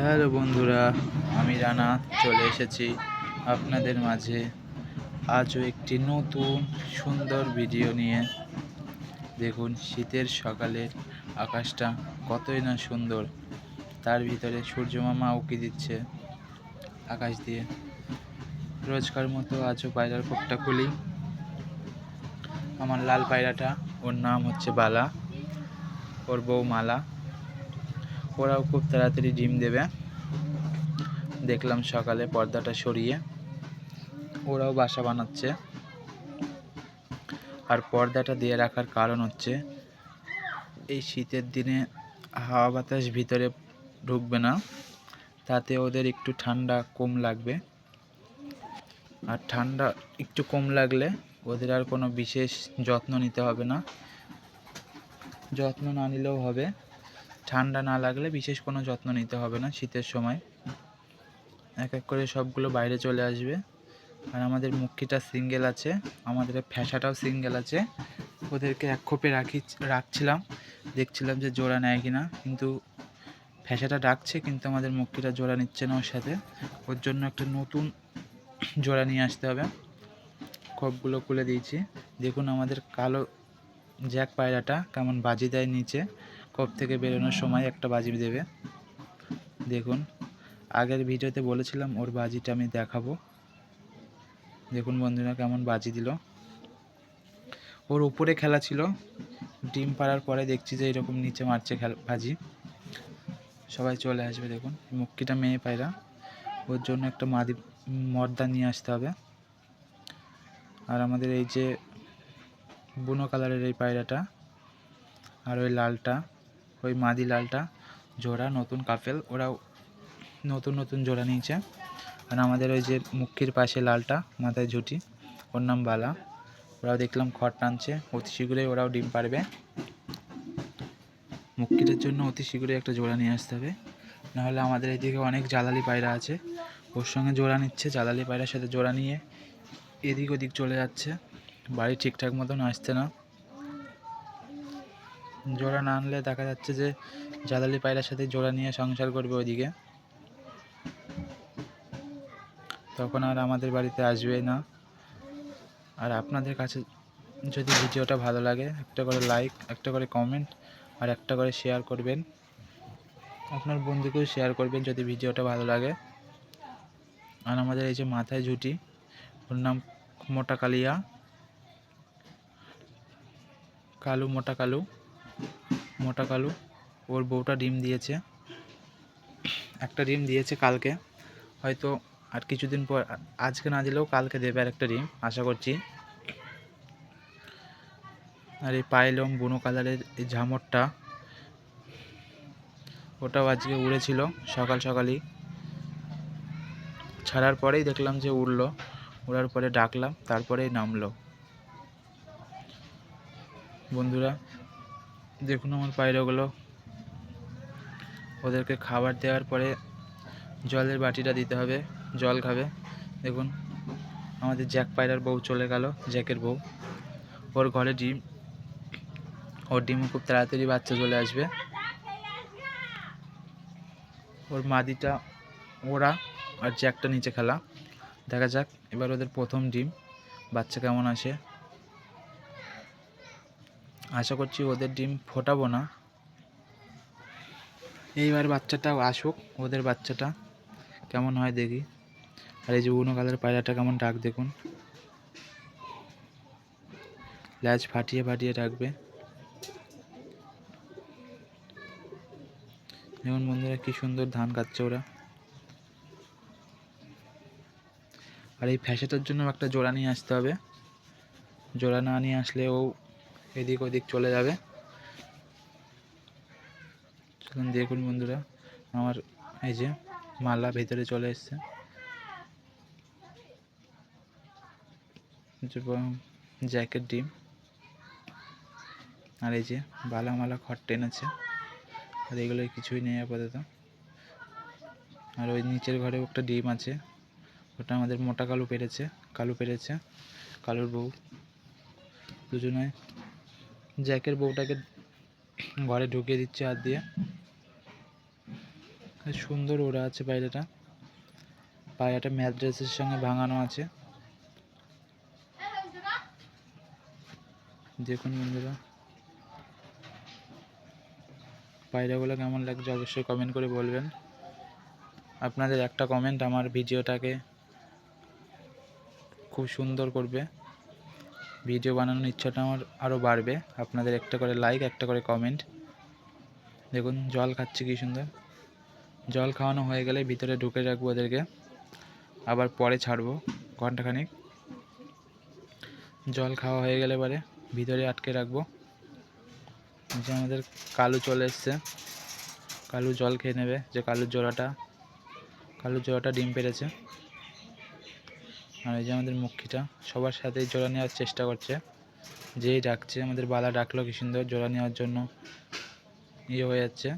Hello বন্ধুরা, আমি রানা চলে এসেছি আপনাদের মাঝে। আজও একটি নতুন সুন্দর ভিডিও নিয়ে। দেখুন, শীতের সকালের আকাশটা কতই না সুন্দর। তার ভিতরে সূর্যমামা উকি দিচ্ছে আকাশ দিয়ে। রোজকার মতো আজও পায়রার কোপটা খুলি। আমার লাল পায়রাটা, ওর নাম হচ্ছে বালা। ওর বউ মালা ওরাও খুব তাড়াতাড়ি ডিম দেবে। দেখলাম সকালে পর্দাটা সরিয়ে ওরাও বাসা বানাচ্ছে। আর পর্দাটা দিয়ে রাখার কারণ হচ্ছে, এই শীতের দিনে হাওয়া বাতাস ভিতরে ঢুকবে না, তাতে ওদের একটু ঠান্ডা কম লাগবে। আর ঠান্ডা একটু কম লাগলে ওদের আর কোনো বিশেষ যত্ন নিতে হবে না। যত্ন না নিলেও হবে। ঠান্ডা না লাগলে বিশেষ কোনো যত্ন নিতে হবে না শীতের সময়। এক এক করে সবগুলো বাইরে চলে আসবে। আর আমাদের মুখিটা সিঙ্গেল আছে, আমাদের ফ্যাসাটাও সিঙ্গেল আছে। ওদেরকে এক খোপে রাখি, রাখছিলাম, দেখছিলাম যে জোড়া নেয় কি না কিন্তু ফ্যাসাটা ডাকছে, কিন্তু আমাদের মুখিটা জোড়া নিচ্ছে না ওর সাথে। ওর জন্য একটা নতুন জোড়া নিয়ে আসতে হবে। খোপগুলো খুলে দিয়েছি। দেখুন আমাদের কালো জ্যাক পায়রাটা কেমন বাজি দেয় নিচে। কপ থেকে বেরোনোর সময় একটা বাজি দেবে। দেখুন, আগের ভিডিওতে বলেছিলাম ওর বাজিটা আমি দেখাবো। দেখুন বন্ধুরা কেমন বাজি দিল। ওর উপরে খেলা ছিল, ডিম পাড়ার পরে দেখছি যে এরকম নিচে মারছে খেলা, বাজি। সবাই চলে আসবে, দেখুন। মুক্তিটা মেয়ে পায়রা। ওর জন্য একটা মাদি, মর্দা নিয়ে আসতে হবে। আর আমাদের এই যে বুনো কালারের এই পায়রাটা, আর ওই লালটা। ওই মাদি লালটা জোড়া, নতুন কাপেল ওরাও নতুন নতুন জোড়া নিয়েছে। আর আমাদের ওই যে মুখির পাশে লালটা, মাথায় ঝুটি, ওর নাম বালা। ওরাও দেখলাম খড় টানছে, অতি শীঘ্রই ওরাও ডিম পারবে। মুক্তিটার জন্য অতি শীঘ্রই একটা জোড়া নিয়ে আসতে হবে। নাহলে আমাদের এইদিকে অনেক জ্বালালি পায়রা আছে। ওর সঙ্গে জোড়া নিচ্ছে, জ্বালালি পায়রার সাথে জোড়া নিয়ে এদিক ওদিক চলে যাচ্ছে। বাড়ি ঠিকঠাক মতন আসছে না। জোড়া না আনলে দেখা যাচ্ছে যে জালালি পায়রার সাথে জোড়া নিয়ে সংসার করবে ওইদিকে। তখন আর আমাদের বাড়িতে আসবে না। আর আপনাদের কাছে যদি ভিডিওটা ভালো লাগে, একটা করে লাইক একটা করে কমেন্ট আর একটা করে শেয়ার করবেন। আপনার বন্ধুকেও শেয়ার করবেন যদি ভিডিওটা ভালো লাগে। আর আমাদের এই যে মাথায় ঝুটি, ওর নাম মোটা কালিয়া। কালু, মোটা কালু। মোটা কালু। ওর বউটা ডিম দিয়েছে। একটা ডিম দিয়েছে কালকে। হয়তো আর কিছুদিন পর, আজকে না দিলেও কালকে দেবে আর একটা ডিম, আশা করছি। আর এই পাইলম বুনো কালারের এই ঝামরটা, ওটাও আজকে উড়েছিল সকাল সকালই। ছাড়ার পরেই দেখলাম যে উড়লো। উড়ার পরে ডাকলাম, তারপরেই নামলো। বন্ধুরা দেখুন আমার পায়রাগুলো ওদেরকে খাবার দেওয়ার পরে জলের বাটিটা দিতে হবে, জল খাবে। দেখুন, আমাদের জ্যাক পায়রার বউ চলে গেল, জ্যাকের বউ। ওর ঘরে ডিম, ওর ডিমও খুব তাড়াতাড়ি বাচ্চা চলে আসবে। ওর মাদিটা, ওরা আর জ্যাকটা নিচে খেলা। দেখা যাক, এবার ওদের প্রথম ডিম, বাচ্চা কেমন আসে। আশা করছি ওদের ডিম ফোটাবো না। এইবার বাচ্চাটাও আসুক, ওদের বাচ্চাটা কেমন হয় দেখি। আর এই যে উনো কালার পায়রাটা কেমন ডাক দেখুন। ল্যাজ ফাটিয়ে ফাটিয়ে ডাকবে। যেমন বন্ধুরা কি সুন্দর ধান কাটছে ওরা। আর এই ফ্যাসাটার জন্য একটা জোড়া নিয়ে আসতে হবে। জোড়া না নিয়ে আসলে ও এদিক ওদিক চলে যাবে। চলুন দেখুন বন্ধুরা, আমার এই যে মালা ভেতরে চলে এসছে। জ্যাকেট, ডিম, আর এই যে বালা মালা খড় টেনেছে আর এগুলো কিছুই নেই আপাতত। আর ওই নিচের ঘরে একটা ডিম আছে, ওটা আমাদের মোটা কালু পেরেছে কালু পেরেছে, কালুর বউ। দুজনে জ্যাকের বউটাকে ঘরে ঢুকিয়ে দিচ্ছে হাত দিয়ে। সুন্দর ওরা আছে পায়রাটা। পায়রাটা ম্যাদ্রেসের সঙ্গে ভাঙানো আছে। দেখুন বন্ধুরা। পায়রাগুলো কেমন লাগছে অবশ্যই কমেন্ট করে বলবেন। আপনাদের একটা কমেন্ট আমার ভিডিওটাকে খুব সুন্দর করবে। ভিডিও বানানোর ইচ্ছাটা আমার আরও বাড়বে। আপনাদের একটা করে লাইক একটা করে কমেন্ট দেখুন, জল খাচ্ছে কি সুন্দর। জল খাওয়ানো হয়ে গেলে ভিতরে ঢুকে রাখব ওদেরকে। আবার পরে ছাড়বো ঘন্টাখানিক। জল খাওয়া হয়ে গেলে পরে ভিতরে আটকে রাখব। যে আমাদের কালু চলে এসছে। কালু জল খেয়ে নেবে। যে কালুর জোড়াটা কালুর জোড়াটা ডিম পেড়েছে আর এই যে আমাদের মক্ষীটা সবার সাথে জোড়া নেওয়ার চেষ্টা করছে। যেই ডাকছে, আমাদের বালা ডাকলো, কি সুন্দর জোড়া নেওয়ার জন্য ইয়ে হয়ে যাচ্ছে।